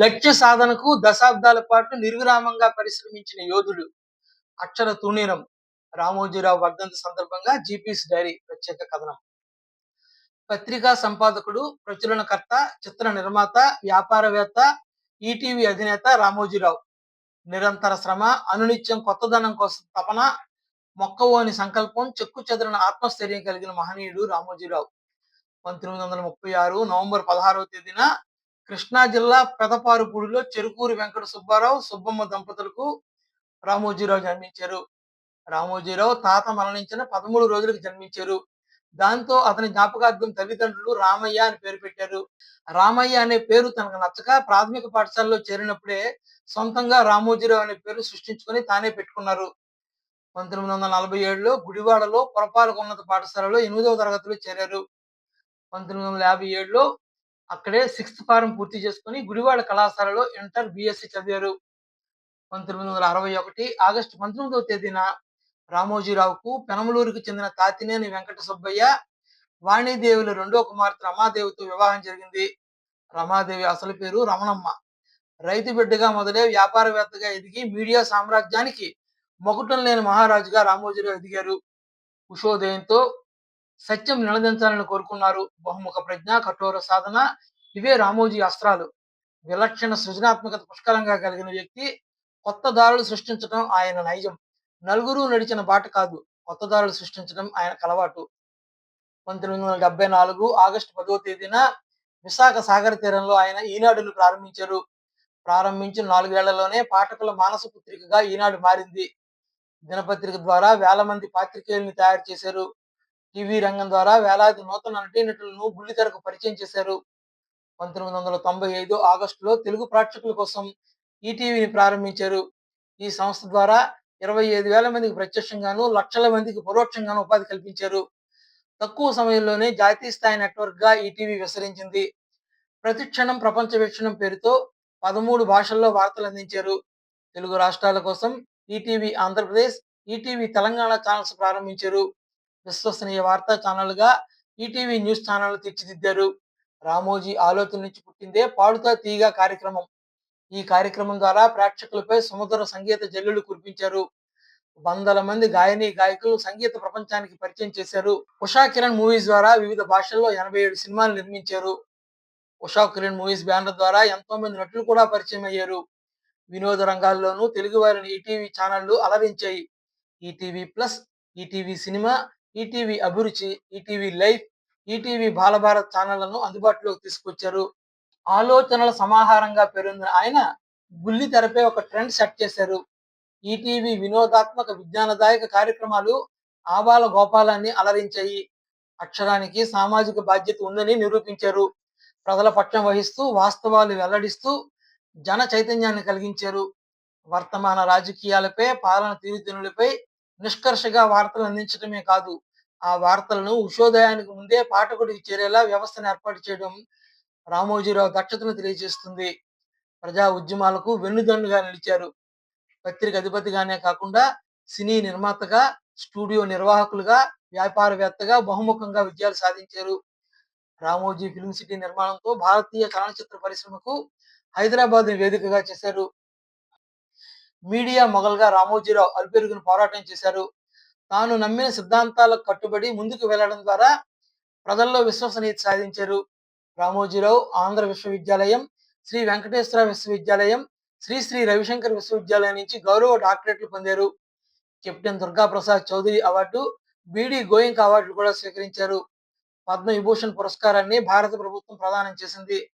లక్ష్య సాధనకు దశాబ్దాల పాటు నిర్విరామంగా పరిశ్రమించిన యోధుడు అక్షర తూణీరం రామోజీరావు వర్ధంతి సందర్భంగా జీపీఎస్ డైరీ ప్రత్యేక కథనం. పత్రికా సంపాదకుడు ప్రచురణకర్త చిత్ర నిర్మాత వ్యాపారవేత్త ఈటీవీ అధినేత రామోజీరావు. నిరంతర శ్రమ అనునిత్యం కొత్తదనం కోసం తపన మొక్కవోని సంకల్పం చెక్కు చెదరని ఆత్మస్థైర్యం కలిగిన మహనీయుడు రామోజీరావు. పంతొమ్మిది వందల ముప్పై ఆరు నవంబర్ పదహారవ తేదీన కృష్ణా జిల్లా పెదపారుపూడిలో చెరుకూరి వెంకట సుబ్బారావు సుబ్బమ్మ దంపతులకు రామోజీరావు జన్మించారు. రామోజీరావు తాత మరణించిన పదమూడు రోజులకు జన్మించారు. దాంతో అతని జ్ఞాపకార్థం తల్లిదండ్రులు రామయ్య అని పేరు పెట్టారు. రామయ్య అనే పేరు తనకు నచ్చక ప్రాథమిక పాఠశాలలో చేరినప్పుడే సొంతంగా రామోజీరావు అనే పేరు సృష్టించుకొని తానే పెట్టుకున్నారు. పంతొమ్మిది వందల నలభై ఏడులో గుడివాడలో పురపాలక ఉన్నత పాఠశాలలో ఎనిమిదవ తరగతిలో చేరారు. పంతొమ్మిది వందల యాభై ఏడులో అక్కడే సిక్స్త్ ఫారం పూర్తి చేసుకుని గుడివాడ కళాశాలలో ఇంటర్ బిఎస్సి చదివారు. పంతొమ్మిది వందల అరవై ఒకటి ఆగస్టు పంతొమ్మిదవ తేదీన రామోజీరావుకు పెనమలూరుకు చెందిన తాతినేని వెంకట సుబ్బయ్య వాణిదేవుల రెండో కుమార్తె రమాదేవితో వివాహం జరిగింది. రమాదేవి అసలు పేరు రమణమ్మ. రైతు బిడ్డగా మొదలై వ్యాపారవేత్తగా ఎదిగి మీడియా సామ్రాజ్యానికి మొకటం లేని మహారాజుగా రామోజీరావు ఎదిగారు. కుషోదయంతో సత్యం నిలదించాలని కోరుకున్నారు. బహుముఖ ప్రజ్ఞ కఠోర సాధన ఇవే రామోజీ అస్త్రాలు. విలక్షణ సృజనాత్మకత పుష్కలంగా కలిగిన వ్యక్తి కొత్త దారులు సృష్టించడం ఆయన నైజం. నలుగురు నడిచిన బాట కాదు. కొత్త దారులు సృష్టించడం ఆయన అలవాటు పంతొమ్మిది వందల డెబ్బై నాలుగు ఆగస్టు పదో తేదీన విశాఖ సాగర తీరంలో ఆయన ఈనాడును ప్రారంభించారు. ప్రారంభించిన నాలుగేళ్ళలోనే పాఠకుల మానస పుత్రికగా ఈనాడు మారింది. దినపత్రిక ద్వారా వేల మంది పాత్రికేయుల్ని తయారు చేశారు. టీవీ రంగం ద్వారా వేలాది నూతన నటీనటులను బుల్లితెరకు పరిచయం చేశారు. పంతొమ్మిది వందల తొంభై ఐదు ఆగస్టులో తెలుగు ప్రేక్షకుల కోసం ఈటీవీని ప్రారంభించారు. ఈ సంస్థ ద్వారా ఇరవై ఐదు వేల మందికి ప్రత్యక్షంగాను లక్షల మందికి పరోక్షంగాను ఉపాధి కల్పించారు. తక్కువ సమయంలోనే జాతీయ స్థాయి నెట్వర్క్గా ఈటీవీ విస్తరించింది. ప్రతిక్షణం ప్రపంచ వీక్షణం పేరుతో పదమూడు భాషల్లో వార్తలు అందించారు. తెలుగు రాష్ట్రాల కోసం ETV Andhra Pradesh ETV Telangana channels ప్రారంభించారు. విశ్వసనీయ వార్తా ఛానల్గా ఈటీవీ న్యూస్ ఛానల్ తీర్చిదిద్దారు. రామోజీ ఆలోచన నుంచి పుట్టిందే పాడుతా తీగ కార్యక్రమం. ఈ కార్యక్రమం ద్వారా ప్రేక్షకులపై సముద్ర సంగీత జల్లులు కురిపించారు. వందల మంది గాయని గాయకులు సంగీత ప్రపంచానికి పరిచయం చేశారు. ఉషా కిరణ్ మూవీస్ ద్వారా వివిధ భాషల్లో ఎనభై ఏడు సినిమాలు నిర్మించారు. ఉషా కిరణ్ మూవీస్ బ్యానర్ ద్వారా ఎంతో మంది నటులు కూడా పరిచయం అయ్యారు. వినోద రంగాల్లోనూ తెలుగు వారిని ఈటీవీ ఛానళ్ళు అలరించాయి. ETV plus ETV cinema ETV Abhiruchi ETV life ETV Balabharat ఛానళ్ళను అందుబాటులోకి తీసుకొచ్చారు. ఆలోచనల సమాహారంగా పేరొందిన ఆయన బుల్లి తెరపై ఒక ట్రెండ్ సెట్ చేశారు. ఈటీవీ వినోదాత్మక విజ్ఞానదాయక కార్యక్రమాలు ఆబాల గోపాలాన్ని అలరించాయి. అక్షరానికి సామాజిక బాధ్యత ఉందని నిరూపించారు. ప్రజల పక్షం వహిస్తూ వాస్తవాలు వెల్లడిస్తూ జన చైతన్యాన్ని కలిగించారు. వర్తమాన రాజకీయాలపై పాలన తీరుతెన్నులపై నిష్కర్షగా వార్తలు అందించడమే కాదు. ఆ వార్తలను ఉషోదయానికి ముందే పాఠకుడికి చేరేలా వ్యవస్థను ఏర్పాటు చేయడం రామోజీరావు దక్షతను తెలియజేస్తుంది. ప్రజా ఉద్యమాలకు వెన్నుదన్నుగా నిలిచారు. పత్రిక అధిపతిగానే కాకుండా సినీ నిర్మాతగా స్టూడియో నిర్వాహకులుగా వ్యాపారవేత్తగా బహుముఖంగా విజయాలు సాధించారు. రామోజీ ఫిల్మ్ సిటీ నిర్మాణంతో భారతీయ చలనచిత్ర పరిశ్రమకు హైదరాబాద్ వేదికగా చేశారు. మీడియా మొగల్గా రామోజీరావు అల్పెరుగును పోరాటం చేశారు. తాను నమ్మిన సిద్ధాంతాలకు కట్టుబడి ముందుకు వెళ్ళడం ద్వారా ప్రజల్లో విశ్వసనీయత సాధించారు. రామోజీరావు ఆంధ్ర విశ్వవిద్యాలయం శ్రీ వెంకటేశ్వర విశ్వవిద్యాలయం శ్రీ శ్రీ రవిశంకర్ విశ్వవిద్యాలయం నుంచి గౌరవ డాక్టరేట్లు పొందారు. Captain Durga Prasad Chowdary award B D Goenka అవార్డులు కూడా స్వీకరించారు. పద్మ విభూషణ్ పురస్కారాన్ని భారత ప్రభుత్వం ప్రదానం చేసింది.